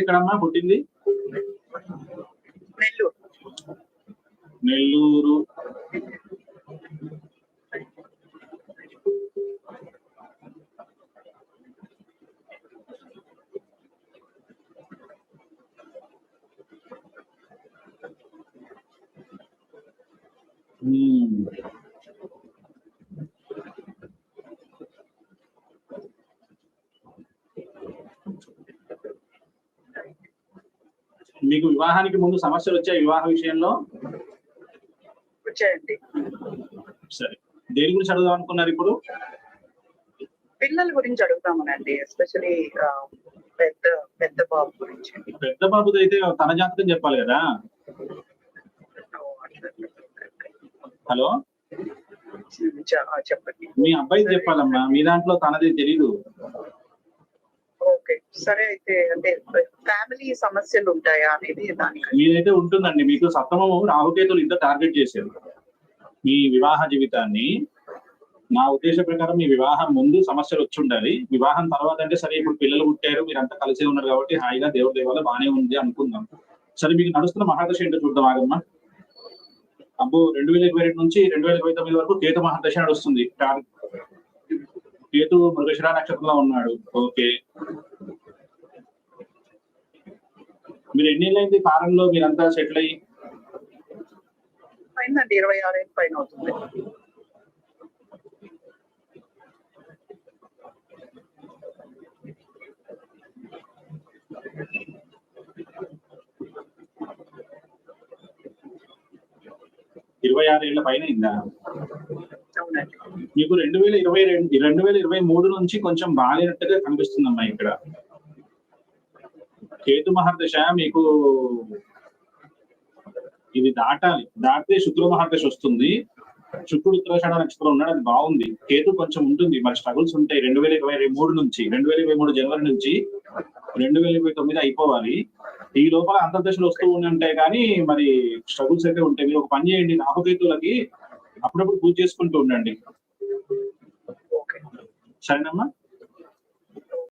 ఎక్కడమ్మా పుట్టింది? నెల్లూరు. నెల్లూరు. మీకు వివాహానికి ముందు సమస్యలు వచ్చాయి వివాహ విషయంలో? వచ్చాయండి. సరే. దేని గురించి అడుగుదాం అనుకున్నారు ఇప్పుడు? పిల్లల గురించి అడుగుతామనండి ఎస్పెషలీ పెద్ద పెద్ద బాబు గురించి. పెద్ద బాబుది అయితే తన జాతకం చెప్పాలి కదా. హలో? చెప్పండి. మీ అబ్బాయి చెప్పాలమ్మా. మీ దాంట్లో తనది తెలీదు. ఓకే. సరే అయితే అంటే ఫ్యామిలీ సమస్యలు ఉంటాయా అనేది దానికి? మీదైతే ఉంటుందండి. మీకు సప్తమము రాహుకేతులు ఇంత టార్గెట్ చేశారు. మీ వివాహ జీవితాన్ని నా ఉద్దేశ ప్రకారం మీ వివాహం ముందు సమస్యలు వచ్చి ఉండాలి. వివాహం తర్వాత అంటే సరే ఇప్పుడు పిల్లలు పుట్టారు మీరంతా కలిసే ఉన్నారు కాబట్టి హాయిగా దేవుడి దేవాల బాగానే ఉంది అనుకుందాం. సరే మీకు నడుస్తున్న మహాదశ ఏంటో చూద్దాం ఆగమ్మా. అబ్బో రెండు వేల ఇరవై రెండు నుంచి రెండు వేల ఇరవై తొమ్మిది వరకు కేతు మహాదశ నడుస్తుంది. కేతు మృగశిరా నక్షత్రంలో ఉన్నాడు. ఓకే. మీరు ఎన్ని ఏళ్ళైంది కారంలో? మీరంతా సెటిల్ అయ్యి? అయిందండి ఇరవై ఆరేళ్ళ పైన అవుతుంది. ఇరవై ఆరు ఏళ్ళ పైన అయిందా? మీకు రెండు వేల ఇరవై రెండు రెండు వేల ఇరవై మూడు నుంచి కొంచెం బాగాలేనట్టుగా కనిపిస్తుందమ్మా ఇక్కడ. కేతు మహర్దశ మీకు ఇది దాటాలి. దాటితే శుక్ర మహర్దశ వస్తుంది. శుక్రుడు ఉత్తరాషాఢ నక్షత్రం ఉన్నాడు. అది బాగుంది. కేతు కొంచెం ఉంటుంది. మరి స్ట్రగుల్స్ ఉంటాయి. రెండు వేల ఇరవై మూడు నుంచి రెండు వేల ఇరవై మూడు జనవరి నుంచి రెండు వేల ఇరవై తొమ్మిది అయిపోవాలి. ఈ లోపల అంతర్దశలు వస్తూ ఉంటాయి కానీ మరి స్ట్రగుల్స్ అయితే ఉంటాయి. మీరు ఒక పని చేయండి. రాహుకేతులకి అప్పుడప్పుడు పూజ చేసుకుంటూ ఉండండి. సరేనమ్మా?